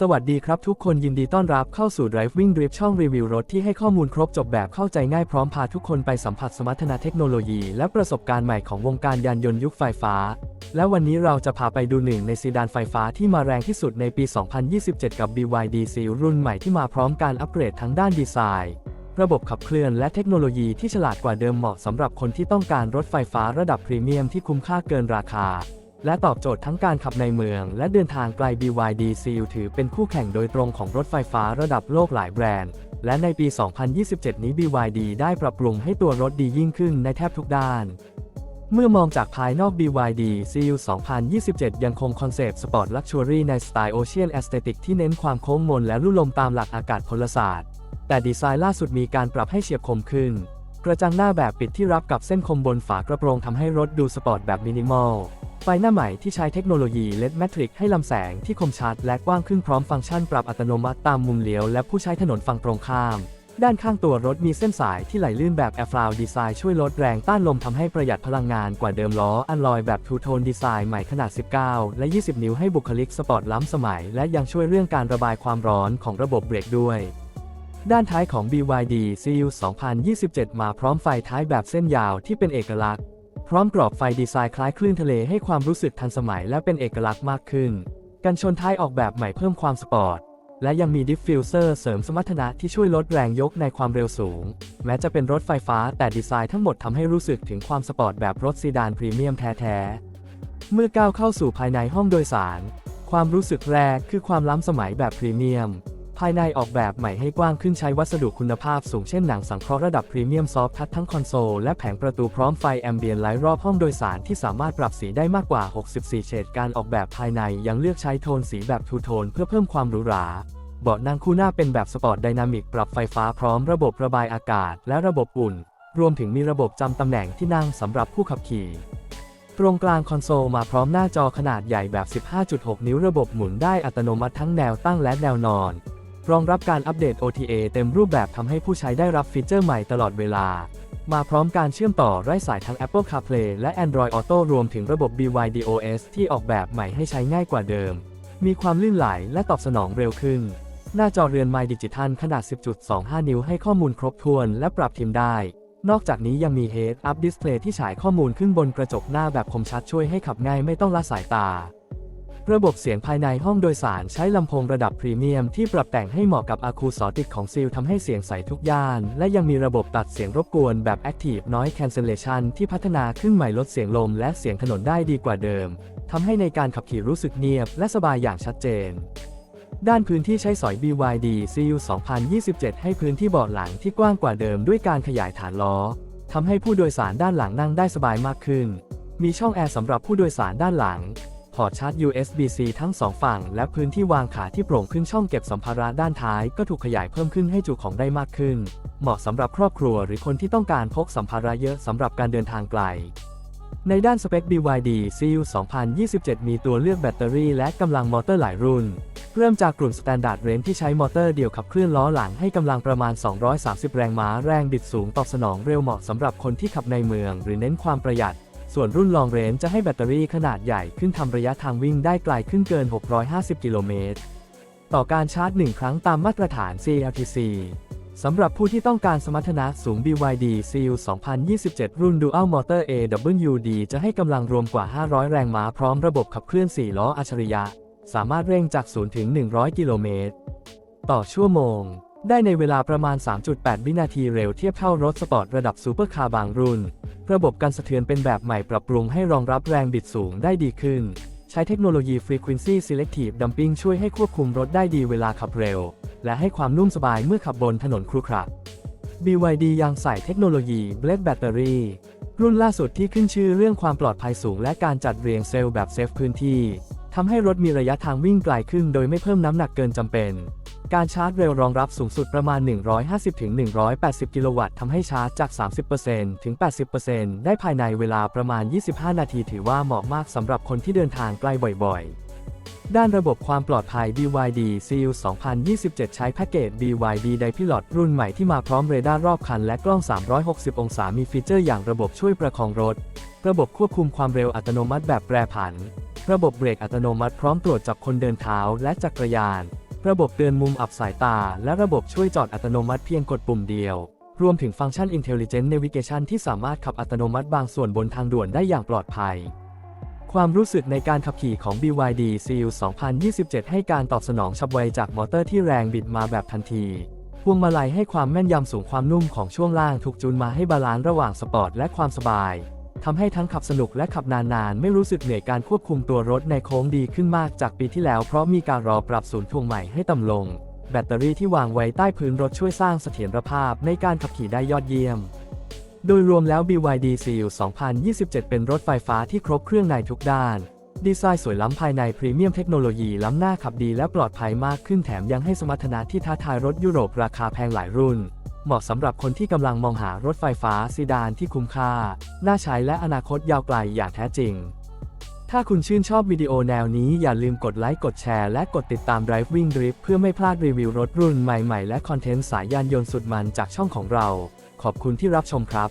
สวัสดีครับทุกคนยินดีต้อนรับเข้าสู่ Driving Drip ช่องรีวิวรถที่ให้ข้อมูลครบจบแบบเข้าใจง่ายพร้อมพาทุกคนไปสัมผัสสมรรถนะเทคโนโลยี และประสบการณ์ใหม่ของวงการยานยนต์ยุคไฟฟ้า และวันนี้เราจะพาไปดูหนึ่งในซีดานไฟฟ้าที่มาแรงที่สุดในปี 2027 กับ BYD Seal รุ่นใหม่ที่มาพร้อมการอัปเกรดทั้งด้านดีไซน์ ระบบขับเคลื่อนและเทคโนโลยีที่ฉลาดกว่าเดิมเหมาะสำหรับคนที่ต้องการรถไฟฟ้าระดับพรีเมียมที่คุ้มค่าเกินราคา และตอบโจทย์ทั้งการขับในเมือง และเดินทางไกล BYD Seal ถือเป็นคู่แข่งโดยตรงของรถไฟฟ้าระดับโลกหลายแบรนด์ และในปี 2027 นี้ BYD ได้ปรับปรุงให้ตัวรถดียิ่งขึ้นในแทบทุกด้าน เมื่อมองจากภายนอก BYD Seal 2027 ยังคงคอนเซปต์สปอร์ตลักชัวรี่ในสไตล์ Ocean Aesthetic ที่เน้นความโค้งมนและลุ่มลมตามหลักอากาศพลศาสตร์ แต่ดีไซน์ล่าสุดมีการปรับให้เฉียบคมขึ้น กระจังหน้าแบบปิดที่รับกับเส้นคมบนฝากระโปรงทำให้รถดูสปอร์ตแบบมินิมอล ไฟหน้าใหม่ที่ใช้เทคโนโลยี LED Matrix ให้ลำแสงที่คมชัดและกว้างขึ้นพร้อมฟังก์ชันปรับอัตโนมัติตามมุมเลี้ยวและผู้ใช้ถนนฝั่งตรงข้าม ด้านข้างตัวรถมีเส้นสายที่ไหลลื่นแบบ Air f l o w ดีไซน์ช่วยลดแรงต้านลมทำให้ประหยัดพลังงานกว่าเดิมล้ออันลอยแบบทูโทนดีไซน์ใหม่ขนาด 19 และ 20 นิ้วให้บุคลิกสปอร์ตล้ำสมัย และยังช่วยเรื่องการระบายความร้อนของระบบเบรกด้วยด้านท้ายของ BYD CU 2027 มาพร้อมไฟท้ายแบบเส้นยาวที่เป็นเอกลักษณ์ พร้อมกรอบไฟดีไซน์คล้ายคลื่นทะเลให้ความรู้สึกทันสมัยและเป็นเอกลักษณ์มากขึ้น กันชนท้ายออกแบบใหม่เพิ่มความสปอร์ต และยังมีดิฟฟิวเซอร์เสริมสมรรถนะที่ช่วยลดแรงยกในความเร็วสูง แม้จะเป็นรถไฟฟ้าแต่ดีไซน์ทั้งหมดทำให้รู้สึกถึงความสปอร์ตแบบรถซีดานพรีเมียมแท้ๆ เมื่อก้าวเข้าสู่ภายในห้องโดยสาร ความรู้สึกแรกคือความล้ำสมัยแบบพรีเมียม ภายในออกแบบใหม่ให้กว้างขึ้นใช้วัสดุคุณภาพสูงเช่นหนังสังเคราะห์ระดับพรีเมียมซอฟทัชทั้งคอนโซลและแผงประตูพร้อมไฟแอมเบียนไลท์รอบห้องโดยสารที่สามารถปรับสีได้มากกว่า 64 เฉดการออกแบบภายในยังเลือกใช้โทนสีแบบทูโทนเพื่อเพิ่มความหรูหราเบาะนั่งคู่หน้าเป็นแบบสปอร์ตไดนามิกปรับไฟฟ้าพร้อมระบบระบายอากาศ และระบบอุ่น รวมถึงมีระบบจำตำแหน่งที่นั่งสำหรับผู้ขับขี่ตรงกลางคอนโซลมาพร้อมหน้าจอขนาดใหญ่แบบ 15.6 นิ้วระบบหมุนได้อัตโนมัติทั้งแนวตั้งและแนวนอน รองรับการอัปเดต OTA เต็มรูปแบบทำให้ผู้ใช้ได้รับฟีเจอร์ใหม่ตลอดเวลา มาพร้อมการเชื่อมต่อไร้สายทั้ง Apple CarPlay และ Android Auto รวมถึงระบบ BYD OS ที่ออกแบบใหม่ให้ใช้ง่ายกว่าเดิม มีความลื่นไหลและตอบสนองเร็วขึ้น หน้าจอเรือนไมล์ดิจิทัลขนาด 10.25 นิ้วให้ข้อมูลครบถ้วนและปรับทิมได้ นอกจากนี้ยังมี Head Up Display ที่ฉายข้อมูลขึ้นบนกระจกหน้าแบบคมชัดช่วยให้ขับง่ายไม่ต้องละสายตา ระบบเสียงภายในห้องโดยสารใช้ลำโพงระดับพรีเมียมที่ปรับแต่งให้เหมาะกับอะคูสติกของซีลทำให้เสียงใสทุกย่าน และยังมีระบบตัดเสียงรบกวนแบบ Active Noise Cancellation ที่พัฒนาขึ้นใหม่ลดเสียงลมและเสียงถนนได้ดีกว่าเดิมทำให้ในการขับขี่รู้สึกเงียบและสบายอย่างชัดเจนด้านพื้นที่ใช้สอย BYD CU 2027 ให้พื้นที่เบาะหลังที่กว้างกว่าเดิมด้วยการขยายฐานล้อทำให้ผู้โดยสารด้านหลังนั่งได้สบายมากขึ้น มีช่องแอร์สำหรับผู้โดยสารด้านหลัง พอร์ตชาร์จ USB-C ทั้งสองฝั่ง และพื้นที่วางขาที่โปร่งขึ้นช่องเก็บสัมภาระด้านท้าย ก็ถูกขยายเพิ่มขึ้นให้จุของได้มากขึ้น เหมาะสำหรับครอบครัวหรือคนที่ต้องการพกสัมภาระเยอะสำหรับการเดินทางไกล ในด้านสเปค BYD CU 2027 มีตัวเลือกแบตเตอรี่และกำลังมอเตอร์หลายรุ่น เริ่มจากกลุ่ม Standard Range ที่ใช้มอเตอร์เดี่ยวขับเคลื่อนล้อหลังให้กำลังประมาณ 230 แรงม้าแรงบิดสูงตอบสนองเร็วเหมาะสำหรับคนที่ขับในเมือง หรือเน้นความประหยัด ส่วนรุ่น Long Range จะให้แบตเตอรี่ขนาดใหญ่ขึ้นทำระยะทางวิ่งได้ไกลขึ้นเกิน 650 กิโลเมตร ต่อการชาร์จ 1 ครั้งตามมาตรฐาน CLTC สำหรับผู้ที่ต้องการสมรรถนะสูง BYD CU 2027 รุ่น Dual Motor AWD จะให้กำลังรวมกว่า 500 แรงม้าพร้อมระบบขับเคลื่อน 4 ล้ออัจฉริยะ สามารถเร่งจาก 0 ถึง 100 กิโลเมตร ต่อชั่วโมง ได้ในเวลาประมาณ 3.8 วินาทีเร็วเทียบเท่ารถสปอร์ตระดับซูเปอร์คาร์บางรุ่น ระบบการสะเทือนเป็นแบบใหม่ปรับปรุงให้รองรับแรงบิดสูงได้ดีขึ้น ใช้เทคโนโลยี Frequency Selective Dumping ช่วยให้ควบคุมรถได้ดีเวลาขับเร็ว และให้ความนุ่มสบายเมื่อขับบนถนนครุขระ BYD ยังใส่เทคโนโลยี Blade Battery รุ่นล่าสุดที่ขึ้นชื่อเรื่องความปลอดภัยสูงและการจัดเรียงเซลล์แบบเซฟพื้นที่ ทำให้รถมีระยะทางวิ่งไกลขึ้นโดยไม่เพิ่มน้ำหนักเกินจำเป็น การชาร์จเร็วรองรับสูงสุดประมาณ 150-180 กิโลวัตต์ทำให้ชาร์จจาก 30%ถึง 80%ได้ภายในเวลาประมาณ 25 นาทีถือว่าเหมาะมากสำหรับคนที่เดินทางไกลบ่อยๆ ด้านระบบความปลอดภัย BYD CU 2027 ใช้แพ็กเกจ BYD Dipilot รุ่นใหม่ที่มาพร้อมเรดาร์รอบคันและกล้อง 360 องศามีฟีเจอร์อย่างระบบช่วยประคองรถ ระบบควบคุมความเร็วอัตโนมัติแบบแปรผัน ระบบเบรกอัตโนมัติพร้อมตรวจจับคนเดินเท้าและจักรยาน ระบบเตือนมุมอับสายตา และระบบช่วยจอดอัตโนมัติเพียงกดปุ่มเดียว รวมถึงฟังก์ชัน Intelligent Navigation ที่สามารถขับอัตโนมัติบางส่วนบนทางด่วนได้อย่างปลอดภัย ความรู้สึกในการขับขี่ของ BYD Seal 2027 ให้การตอบสนองฉับไวจากมอเตอร์ที่แรงบิดมาแบบทันทีพวงมาลัยให้ความแม่นยำสูงความนุ่มของช่วงล่างถูกจูนมาให้บาลานซ์ระหว่างสปอร์ตและความสบาย ทำให้ทั้งขับสนุกและขับนานๆ ไม่รู้สึกเหนื่อยการควบคุมตัวรถในโค้งดีขึ้นมากจากปีที่แล้วเพราะมีการรอปรับศูนย์ถ่วงใหม่ให้ต่ำลง แบตเตอรี่ที่วางไว้ใต้พื้นรถช่วยสร้างเสถียรภาพในการขับขี่ได้ยอดเยี่ยม โดยรวมแล้ว BYD Seal 2027 เป็นรถไฟฟ้าที่ครบเครื่องในทุกด้าน ดีไซน์สวยล้ำภายในพรีเมียมเทคโนโลยีล้ำหน้าขับดีและปลอดภัยมากขึ้นแถมยังให้สมรรถนะที่ท้าทายรถยุโรปราคาแพงหลายรุ่น เหมาะสำหรับคนที่กำลังมองหารถไฟฟ้าซีดานที่คุ้มค่า น่าใช้และอนาคตยาวไกลอย่างแท้จริง ถ้าคุณชื่นชอบวิดีโอแนวนี้อย่าลืมกดไลค์กดแชร์และกดติดตาม Driving Drip เพื่อไม่พลาดรีวิวรถรุ่นใหม่ๆ และคอนเทนต์สายยานยนต์สุดมันจากช่องของเรา ขอบคุณที่รับชมครับ